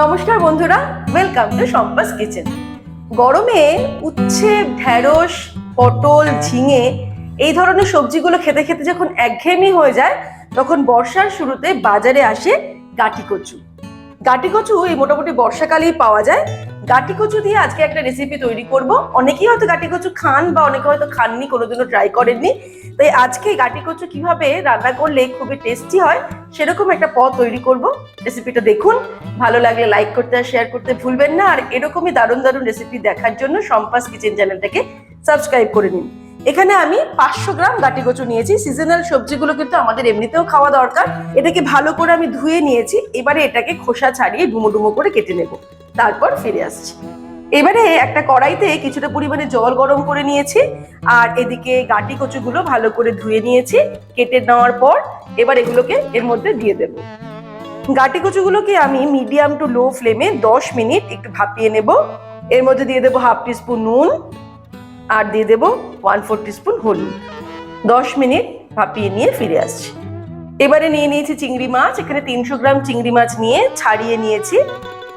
নমস্কার বন্ধুরা welcome to সম্পাস kitchen গরমে উচ্ছে ঢেঁড়স পটল, ঝিঙে, এই ধরনের সবজিগুলো খেতে খেতে যখন একঘেয়েমি হয়ে যায়, তখন বর্ষার শুরুতে বাজারে আসে গাটি কচু। গাটি কচু এই মোটামুটি বর্ষাকালেই পাওয়া যায়। গাটি কচু দিয়ে আজকে একটা রেসিপি তৈরি করব। অনেকেই হয়তো গাটি কচু খান বা অনেকে হয়তো খাননি, কোনোদিনও ট্রাই করেননি। তাই আজকে গাটি কচু কীভাবে রান্না করলে খুবই টেস্টি হয়, সেরকম একটা পদ তৈরি করব। রেসিপিটা দেখুন। ভালো লাগলে লাইক করতে আর শেয়ার করতে ভুলবেন না। আর এরকমই দারুণ দারুণ রেসিপি দেখার জন্য সম্পাস কিচেন চ্যানেলটাকে সাবস্ক্রাইব করে নিন। এখানে আমি পাঁচশো গ্রাম গাটি কচু নিয়েছি। সিজনাল সবজিগুলো কিন্তু আমাদের এমনিতেও খাওয়া দরকার। এটাকে ভালো করে আমি ধুয়ে নিয়েছি। এবারে এটাকে খোসা ছাড়িয়ে ডুমো ডুমো করে কেটে নেব। তারপর ফিরে আসছি। এবারে একটা কড়াইতে কিছুটা পরিমাণে জল গরম করে নিয়েছি আর এদিকে গাটি কচুগুলো ভালো করে ধুয়ে নিয়েছি, কেটে নেওয়ার পর এবার এগুলোকে এর মধ্যে দিয়ে দেব। গাটি কচুগুলোকে আমি মিডিয়াম টু লো ফ্লেমে দশ মিনিট একটু ভাপিয়ে নেব। এর মধ্যে দিয়ে দেবো হাফ টিস্পুন নুন আর দিয়ে দেবো ওয়ান ফোর টিস্পুন হলুদ। দশ মিনিট ভাপিয়ে নিয়ে ফিরে আসছি। এবারে নিয়ে নিয়েছি চিংড়ি মাছ, এখানে তিনশো গ্রাম চিংড়ি মাছ নিয়ে ছাড়িয়ে নিয়েছি।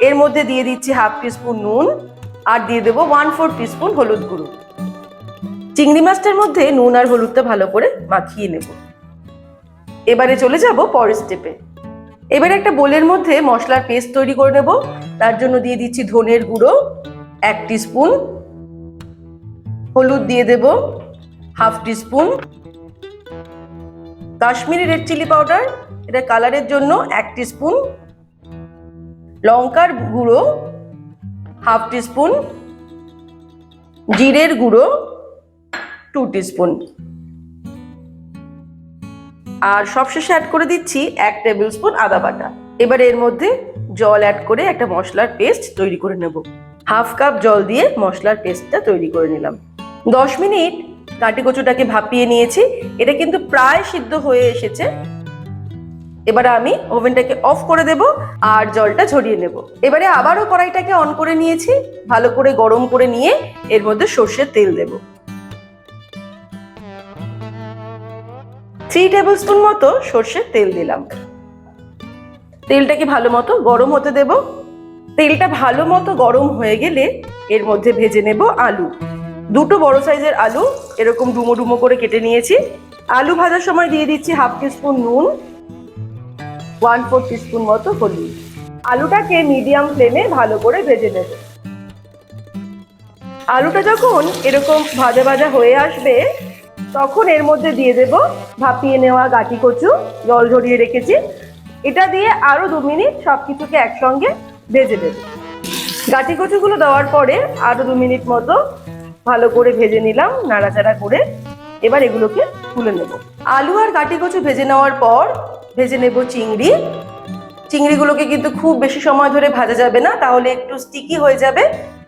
এর মধ্যে দিয়ে দিচ্ছি হাফ টিস্পুন নুন আর দিয়ে দেবো ওয়ান ফোর টিস্পুন হলুদ গুঁড়ো। চিংড়ি মাছটার মধ্যে নুন আর হলুদটা ভালো করে মাখিয়ে নেব। এবারে চলে যাব পরের স্টেপে এবারে একটা বোলের মধ্যে মশলার পেস্ট তৈরি করে নেব। তার জন্য দিয়ে দিচ্ছি ধনের গুঁড়ো, এক টিস্পুন হলুদ দিয়ে দেব, half teaspoon Kashmiri red chilli powder এটা কালারের জন্য এক টিস্পুন লঙ্কার গুঁড়ো, হাফ টিস্পুন, জিরের গুঁড়ো, টু টিস্পুন। আর সবশেষে অ্যাড করে দিচ্ছি এক টেবিল স্পুন আদা বাটা। এবার এর মধ্যে জল অ্যাড করে একটা মশলার পেস্ট তৈরি করে নেব। হাফ কাপ জল দিয়ে মশলার পেস্টটা তৈরি করে নিলাম। দশ মিনিট কাটি কচুটাকে ভাপিয়ে নিয়েছি। এটা কিন্তু প্রায় সিদ্ধ হয়ে এসেছে। এবারে আমি ওভেনটাকে অফ করে দেব আর জলটা ঝরিয়ে নেব। এবারে আবারও কড়াইটাকে অন করে নিয়েছি, ভালো করে গরম করে নিয়ে এর মধ্যে সর্ষের তেল দেব। থ্রি টেবিল স্পুন মতো সর্ষের তেল দিলাম। তেলটাকে ভালো মতো গরম হতে দেব। তেলটা ভালো মতো গরম হয়ে গেলে এর মধ্যে ভেজে নেব আলু। দুটো বড় সাইজের আলু, এরকম ডুমো ডুমো করে কেটে নিয়েছি। আলু ভাজার সময় দিয়ে দিচ্ছি হাফ টিস্পুন নুন ওয়ান ফোর টিস্পুন মতো হলুদ। আলুটাকে মিডিয়াম ফ্লেমে ভালো করে ভেজে নেব। আলুটা যখন এরকম ভাজা ভাজা হয়ে আসবে, তখন এর মধ্যে দিয়ে দেব ভাপিয়ে নেওয়া গাটি কচু, জল ঝরিয়ে রেখেছি। এটা দিয়ে আরও দু মিনিট সব কিছুকে একসঙ্গে ভেজে দেব গাটি কচুগুলো দেওয়ার পরে আরও দু মিনিট মতো ভালো করে ভেজে নিলাম, নাড়াচাড়া করে। এবার এগুলোকে তুলে নেব। আলু আর গাটি কচু ভেজে নেওয়ার পর ভেজে নেব চিংড়ি। চিংড়িগুলোকে কিন্তু খুব বেশি সময় ধরে ভাজা যাবে না, তাহলে একটু স্টিকি হয়ে যাবে।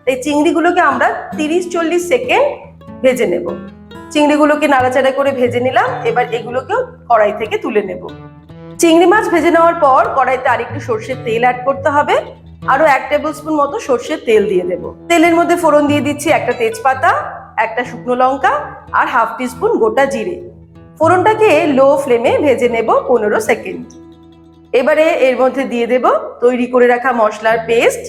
তাই চিংড়িগুলোকে আমরা তিরিশ চল্লিশ সেকেন্ড ভেজে নেব। চিংড়িগুলোকে নাড়াচাড়া করে ভেজে নিলাম, এবার এগুলোকেও কড়াই থেকে তুলে নেব। চিংড়ি মাছ ভেজে নেওয়ার পর কড়াইতে আরেকটু সর্ষের তেল অ্যাড করতে হবে। আরও এক টেবিল স্পুন মতো সর্ষের তেল দিয়ে দেব। তেলের মধ্যে ফোড়ন দিয়ে দিচ্ছি একটা তেজপাতা, একটা শুকনো লঙ্কা আর হাফ টিস্পুন গোটা জিরে। ফোড়নটাকে লো ফ্লেমে ভেজে নেব পনেরো সেকেন্ড। এবারে এর মধ্যে দিয়ে দেব তৈরি করে রাখা মশলার পেস্ট।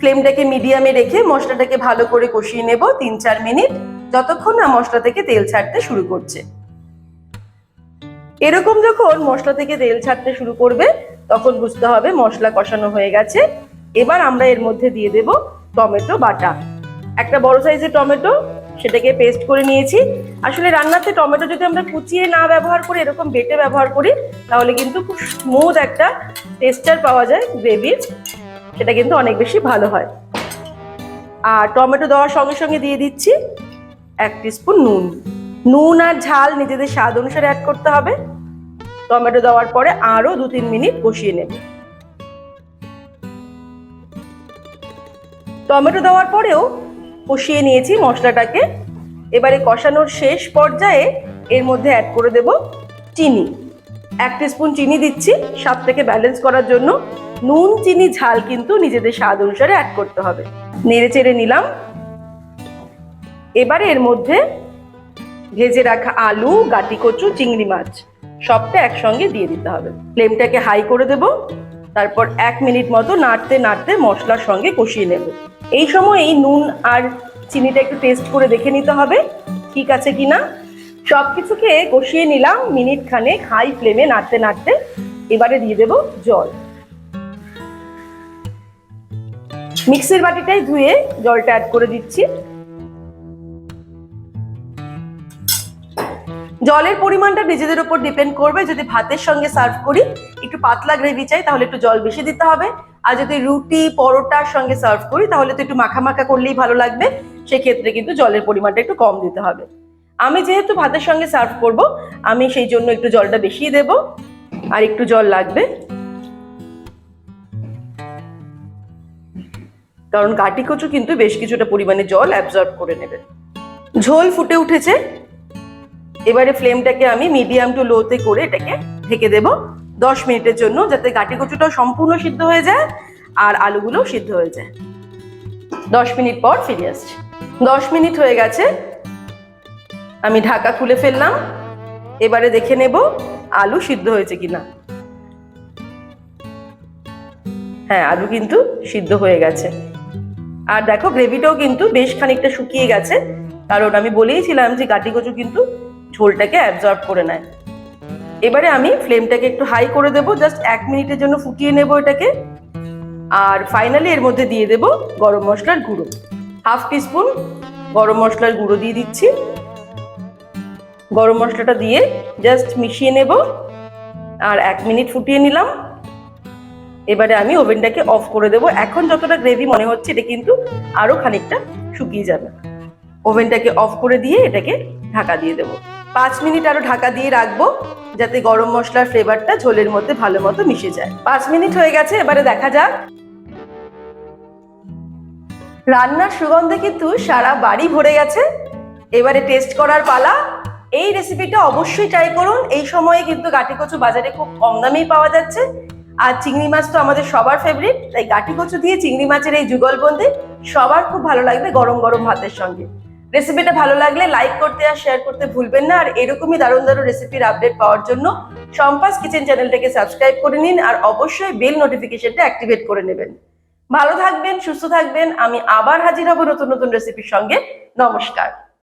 ফ্লেমটাকে মিডিয়ামে রেখে মশলাটাকে ভালো করে কষিয়ে নেব তিন চার মিনিট, যতক্ষণ না মশলা থেকে তেল ছাড়তে শুরু করছে। এরকম যখন মশলা থেকে তেল ছাড়তে শুরু করবে, তখন বুঝতে হবে মশলা কষানো হয়ে গেছে। এবার আমরা এর মধ্যে দিয়ে দেব টমেটো বাটা। একটা বড় সাইজের টমেটো সেটাকে পেস্ট করে নিয়েছি। আসলে রান্নাতে টমেটো যদি আমরা কুচিয়ে না ব্যবহার করি, এরকম বেটে ব্যবহার করি, তাহলে কিন্তু খুব স্মুথ একটা টেস্টার পাওয়া যায় গ্রেভির সেটা কিন্তু অনেক বেশি ভালো হয়। আর টমেটো দেওয়ার সঙ্গে সঙ্গে দিয়ে দিচ্ছি এক স্পুন নুন। নুন আর ঝাল নিজেদের স্বাদ অনুসারে অ্যাড করতে হবে। টমেটো দেওয়ার পরে আরও দু তিন মিনিট কষিয়ে নেব। টমেটো দেওয়ার পরেও কষিয়ে নিয়েছি মশলাটাকে। এবারে কষানোর শেষ পর্যায়ে এর মধ্যে অ্যাড করে দেব চিনি। এক স্পুন চিনি দিচ্ছি স্বাদটাকে ব্যালেন্স করার জন্য। নুন, চিনি, ঝাল কিন্তু নিজেদের স্বাদ অনুসারে অ্যাড করতে হবে। নেড়ে চেড়ে নিলাম। এবারে এর মধ্যে ভেজে রাখা আলু, গাটি কচু, চিংড়ি মাছ সবটা একসঙ্গে দিয়ে দিতে হবে। ফ্লেমটাকে হাই করে দেব। তারপর এক মিনিট মতো নাড়তে নাড়তে মশলার সঙ্গে কষিয়ে নেব। এই সময় এই নুন আর চিনিটা একটু টেস্ট করে দেখে নিতে হবে, ঠিক আছে কিনা সব কিছুকে কষিয়ে নিলাম মিনিট খানেক হাই ফ্লেমে নাড়তে নাড়তে। এবারে দিয়ে দেব জল। মিক্সির বাটিটাই ধুয়ে জলটা অ্যাড করে দিচ্ছি। জলের পরিমাণটা নিজেদের উপর ডিপেন্ড করবে। যদি ভাতের সঙ্গে সার্ভ করি, একটু পাতলা গ্রেভি চাই, তাহলে একটু জল বেশি দিতে হবে। আর যদি রুটি, পরোটার সঙ্গে সার্ভ করি, তাহলে তো একটু মাখা মাখা করলেই ভালো লাগবে। সেক্ষেত্রে কিন্তু জলের পরিমাণটা একটু কম দিতে হবে। আমি যেহেতু ভাতের সঙ্গে সার্ভ করব, আমি সেই জন্য একটু জলটা বেশি দেব। আর একটু জল লাগবে। কারণ কাটি কচু কিন্তু বেশ কিছুটা পরিমাণে জল অ্যাবজর্ব করে নেবে। ঝোল ফুটে উঠেছে। এবারে ফ্লেমটাকে আমি মিডিয়াম টু লোতে করে এটাকে ঢেকে দেব দশ মিনিটের জন্য যাতে গাটি কচুটাও সম্পূর্ণ সিদ্ধ হয়ে যায় আর আলুগুলোও সিদ্ধ হয়ে যায়। দশ মিনিট পর ফিরে আসছি। দশ মিনিট হয়ে গেছে। আমি ঢাকা খুলে ফেললাম। এবারে দেখে নেব আলু সিদ্ধ হয়েছে কিনা। হ্যাঁ আলু কিন্তু সিদ্ধ হয়ে গেছে। আর দেখো, গ্রেভিটাও কিন্তু বেশ খানিকটা শুকিয়ে গেছে। কারণ আমি বলেইছিলাম যে গাটি কচু কিন্তু ঝোলটাকে অ্যাবজর্ব করে নেয়। এবারে আমি ফ্লেমটাকে একটু হাই করে দেব জাস্ট এক মিনিটের জন্য ফুটিয়ে নেব এটাকে। আর ফাইনালি এর মধ্যে দিয়ে দেব গরম মশলার গুঁড়ো। হাফ টিস্পুন গরম মশলার গুঁড়ো দিয়ে দিচ্ছি। গরম মশলাটা দিয়ে জাস্ট মিশিয়ে নেব। আর এক মিনিট ফুটিয়ে নিলাম। এবারে আমি ওভেনটাকে অফ করে দেবো। এখন যতটা গ্রেভি মনে হচ্ছে, এটা কিন্তু আরও খানিকটা শুকিয়ে যাবে। ওভেনটাকে অফ করে দিয়ে এটাকে ঢাকা দিয়ে দেবো। পাঁচ মিনিট আরও ঢাকা দিয়ে রাখব, যাতে গরম মশলার ফ্লেভারটা ঝোলের মধ্যে ভালো মতো মিশে যায়। পাঁচ মিনিট হয়ে গেছে, এবারে দেখা যাক। রান্নার সুগন্ধে কিন্তু সারা বাড়ি ভরে গেছে। এবারে টেস্ট করার পালা। এই রেসিপিটা অবশ্যই ট্রাই করুন। এই সময়ে কিন্তু গাটি কচু বাজারে খুব কম দামেই পাওয়া যাচ্ছে। আর চিংড়ি মাছ তো আমাদের সবার ফেভারিট তাই গাটি কচু দিয়ে চিংড়ি মাছের এই যুগলবন্দি সবার খুব ভালো লাগবে গরম গরম ভাতের সঙ্গে। রেসিপিটা ভালো লাগলে লাইক করতে আর শেয়ার করতে ভুলবেন না। আর এরকমই দারুণ দারুণ রেসিপির আপডেট পাওয়ার জন্য সম্পাস কিচেন চ্যানেলটাকে সাবস্ক্রাইব করে নিন আর অবশ্যই বেল নোটিফিকেশনটা অ্যাক্টিভেট করে নেবেন। ভালো থাকবেন, সুস্থ থাকবেন। আমি আবার হাজির হব নতুন নতুন রেসিপির সঙ্গে। নমস্কার।